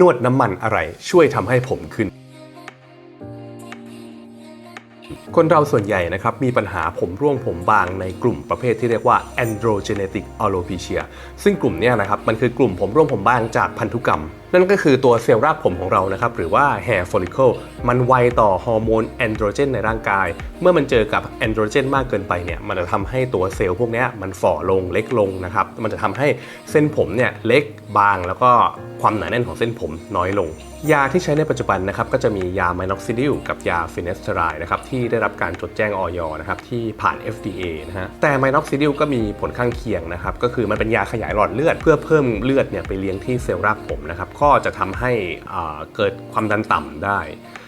นวดน้ำมันอะไรช่วยทำให้ผมขึ้น คนเราส่วนใหญ่นะครับมีปัญหาผมร่วงผมบางในกลุ่มประเภทที่เรียกว่า androgenetic alopecia ซึ่งกลุ่มนี้นะครับมันคือกลุ่มผมร่วงผมบางจากพันธุกรรม นั่นก็คือตัวเซลล์รากผมของเรานะครับหรือว่า hair follicle มันไวต่อฮอร์โมนแอนโดรเจนในร่างกาย เมื่อมันเจอกับแอนโดรเจนมากเกินไปเนี่ยมันจะทำให้ตัวเซลล์พวกนี้มันฝ่อลงเล็กลงนะครับมันจะทำให้เส้นผมเนี่ยเล็กบางแล้วก็ความหนาแน่นของเส้นผมน้อยลง ยาที่ใช้ในปัจจุบันนะครับก็จะมียาไมน็อกซิดิลกับยาฟินเนสเตอไรนะครับที่ได้รับการจดแจ้งออยนะครับที่ผ่าน FDA นะฮะแต่ไมน็อกซิดิลก็มีผลข้างเคียงนะครับก็คือมันเป็นยาขยายหลอดเลือด เพื่อเพิ่มเลือดเนี่ยไปเลี้ยงที่เซลล์รากผมนะครับก็จะทำให้อ่าเกิดความดันต่ำได้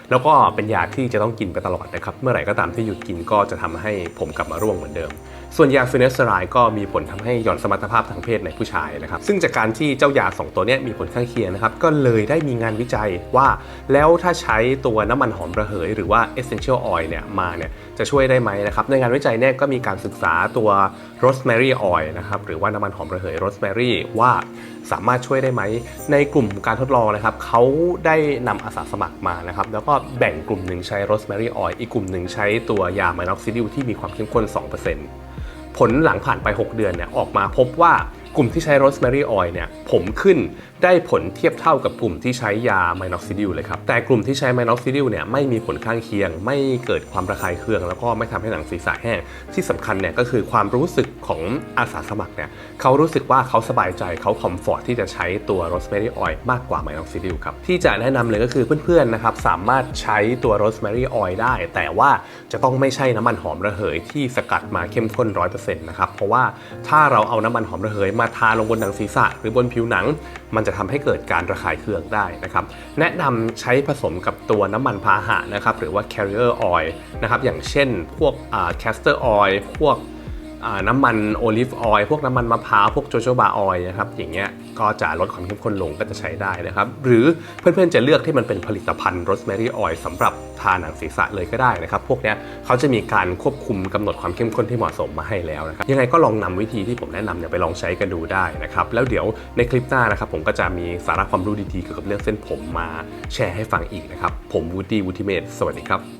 แล้วก็เป็นยาที่จะต้องกินไปตลอดนะครับ เมื่อไหร่ก็ตามที่หยุดกินก็จะทำให้ผมกลับมาร่วงเหมือนเดิม ส่วนยาฟินเนสเตอไรด์ก็มีผลทำให้หย่อนสมรรถภาพทางเพศในผู้ชายนะครับ ซึ่งจากการที่เจ้ายา 2 ตัวนี้มีผลข้างเคียงนะครับ ก็เลยได้มีงานวิจัยว่า แล้วถ้าใช้ตัวน้ำมันหอมระเหย หรือว่า essential oil เนี่ยมาเนี่ยจะช่วยได้ไหมนะครับ ในงานวิจัยเนี่ยก็มีการศึกษาตัว rosemary oil นะครับ หรือว่าน้ำมันหอมระเหย rosemary ว่าสามารถช่วยได้ไหม ในกลุ่มการทดลองนะครับเขาได้นำอาสาสมัครมานะครับ แล้วก็แบ่งกลุ่มหนึ่งใช้ rosemary oil อีกกลุ่มหนึ่งใช้ตัวยา minoxidil ที่มีความเข้มข้น 2% ผลหลังผ่านไป 6 เดือนเนี่ยออกมาพบว่า กลุ่มที่ใช้ rosemary oil เนี่ยผมขึ้นได้ผลเทียบเท่ากับกลุ่มที่ใช้ยา minoxidil เลยครับ แต่กลุ่มที่ใช้ minoxidil เนี่ยไม่มีผลข้างเคียง ไม่เกิดความระคายเคือง แล้วก็ไม่ทำให้หนังศีรษะแห้ง ที่สำคัญเนี่ยก็คือความรู้สึกของอาสาสมัครเนี่ยเขารู้สึกว่าเขาสบายใจเขาคอมฟอร์ตที่จะใช้ตัว rosemary oil มากกว่า minoxidil ครับที่จะแนะนำเลยก็คือเพื่อนๆนะครับสามารถใช้ตัว rosemary oil ได้ แต่ว่าจะต้องไม่ใช่น้ำมันหอมระเหยที่สกัดมาเข้มข้น100%นะครับเพราะว่าถ้าเราเอาน้ำมันหอมระเหยมาทาลงบนหนังศีรษะ หรือบนผิวหนัง มันจะทำให้เกิดการระคายเคืองได้นะครับ แนะนำใช้ผสมกับตัวน้ำมันพาหะนะครับ หรือว่า carrier oil นะครับ อย่างเช่นพวก castor oil พวก น้ำมันโอลิฟออยล์พวกน้ำมันมะพร้าวพวกโจโจบาออยล์นะครับอย่างเงี้ยก็จะลดความเข้มข้นลงก็จะใช้ได้นะครับหรือเพื่อนๆจะเลือกที่มันเป็นผลิตภัณฑ์โรสแมรี่ออยล์สำหรับทาหนังศีรษะเลยก็ได้นะครับพวกเนี้ยเขาจะมีการควบคุมกำหนดความเข้มข้นที่เหมาะสมมาให้แล้วนะครับยังไงก็ลองนำวิธีที่ผมแนะนำเนี่ยไปลองใช้กันดูได้นะครับแล้วเดี๋ยวในคลิปหน้านะครับผมก็จะมีสาระความรู้ดีๆเกี่ยวกับเรื่องเส้นผมมาแชร์ให้ฟังอีกนะครับผมวูดดี้วูด i เม e สวัสดีครับ